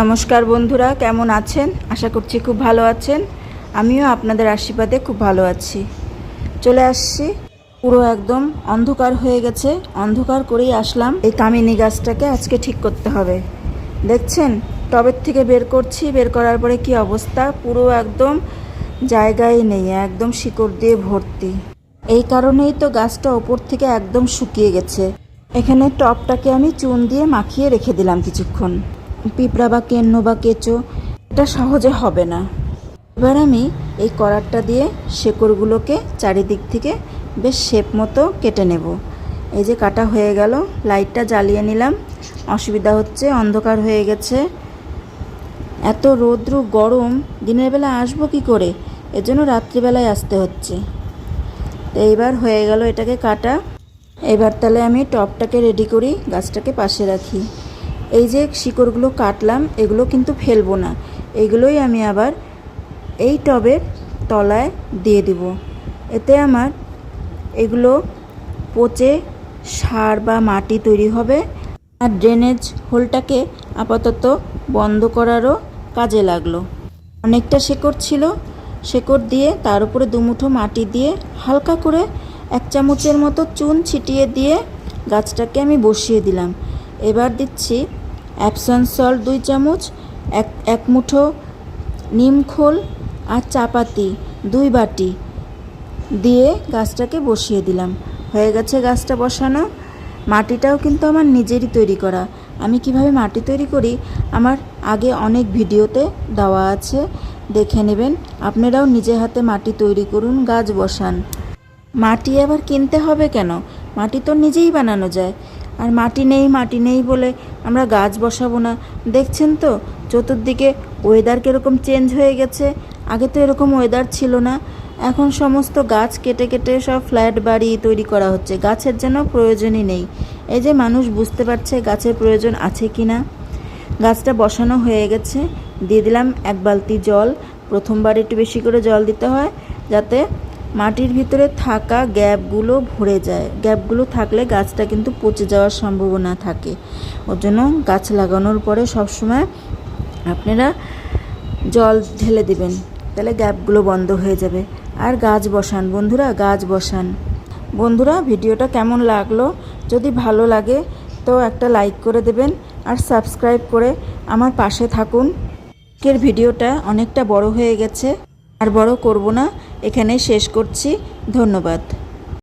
নমস্কার বন্ধুরা, কেমন আছেন? আশা করছি খুব ভালো আছেন। আমিও আপনাদের আশীর্বাদে খুব ভালো আছি। চলে আসছি। পুরো একদম অন্ধকার হয়ে গেছে। অন্ধকার করেই আসলাম। এই কামিনী গাছটাকে আজকে ঠিক করতে হবে। দেখছেন? টবের থেকে বের করছি। বের করার পরে কি অবস্থা? পুরো একদম জায়গায় নেই। একদম শিকড় দিয়ে ভর্তি। এই কারণেই তো গাছটা ওপর থেকে একদম শুকিয়ে গেছে। এখানে টপটাকে আমি চুন দিয়ে মাখিয়ে রেখে দিলাম কিছুক্ষণ। পিঁপড়া বা কেন্ন বা কেঁচো, এটা সহজে হবে না। এবার আমি এই করারটা দিয়ে শেকড়গুলোকে চারিদিক থেকে বেশ শেপ মতো কেটে নেব। এই যে কাটা হয়ে গেল, লাইটটা জ্বালিয়ে নিলাম। অসুবিধা হচ্ছে, অন্ধকার হয়ে গেছে। এত রৌদ্র, গরম, দিনের বেলা আসব কি করে? এজন্য রাত্রিবেলায় আসতে হচ্ছে। তো এইবার হয়ে গেল এটাকে কাটা। এবার তাহলে আমি টপটাকে রেডি করি, গাছটাকে পাশে রাখি। এই যে শিকড়গুলো কাটলাম, এগুলো কিন্তু ফেলব না। এগুলোই আমি আবার এই টবের তলায় দিয়ে দিব। এতে আমার এগুলো পচে সার বা মাটি তৈরি হবে আর ড্রেনেজ হোলটাকে আপাতত বন্ধ করারও কাজে লাগল। অনেকটা শেকড় ছিল। শেকড় দিয়ে তার উপরে দুমুঠো মাটি দিয়ে হালকা করে এক চামচের মতো চুন ছিটিয়ে দিয়ে গাছটাকে আমি বসিয়ে দিলাম। এবার দিচ্ছি অ্যাপসন সল্ট দুই চামচ, এক এক মুঠো নিমখোল আর চাপাতি দুই বাটি দিয়ে গাছটাকে বসিয়ে দিলাম। হয়ে গেছে গাছটা বসানো। মাটিটাও কিন্তু আমার নিজেরই তৈরি করা। আমি কীভাবে মাটি তৈরি করি আমার আগে অনেক ভিডিওতে দেওয়া আছে। দেখে নেবেন। আপনারাও নিজে হাতে মাটি তৈরি করুন, গাছ বসান। মাটি আবার কিনতে হবে কেন? মাটি তো নিজেই বানানো যায়। আর মাটি নেই মাটি নেই বলে আমরা গাছ বসাবো না। দেখছেন তো, চতুর্দিকে ওয়েদার কীরকম চেঞ্জ হয়ে গেছে। আগে তো এরকম ওয়েদার ছিল না। এখন সমস্ত গাছ কেটে কেটে সব ফ্ল্যাট বাড়ি তৈরি করা হচ্ছে। গাছের যেন প্রয়োজনই নেই। এই যে মানুষ বুঝতে পারছে গাছের প্রয়োজন আছে কি না। গাছটা বসানো হয়ে গেছে। দিয়ে দিলাম এক বালতি জল। প্রথমবার একটু বেশি করে জল দিতে হয়, যাতে মাটির ভিতরে থাকা গ্যাপগুলো ভরে যায়। গ্যাপগুলো থাকলে গাছটা কিন্তু পচে যাওয়ার সম্ভাবনা থাকে। ওর জন্য গাছ লাগানোর পরে সবসময় আপনারা জল ঢেলে দেবেন। তাহলে গ্যাপগুলো বন্ধ হয়ে যাবে। আর গাছ বসান, বন্ধুরা, গাছ বসান। বন্ধুরা, ভিডিওটা কেমন লাগল? যদি ভালো লাগে তো একটা লাইক করে দেবেন আর সাবস্ক্রাইব করে আমার পাশে থাকুন। আজকের ভিডিওটা অনেকটা বড় হয়ে গেছে। আর বড় করব না। এখানে শেষ করছি। ধন্যবাদ।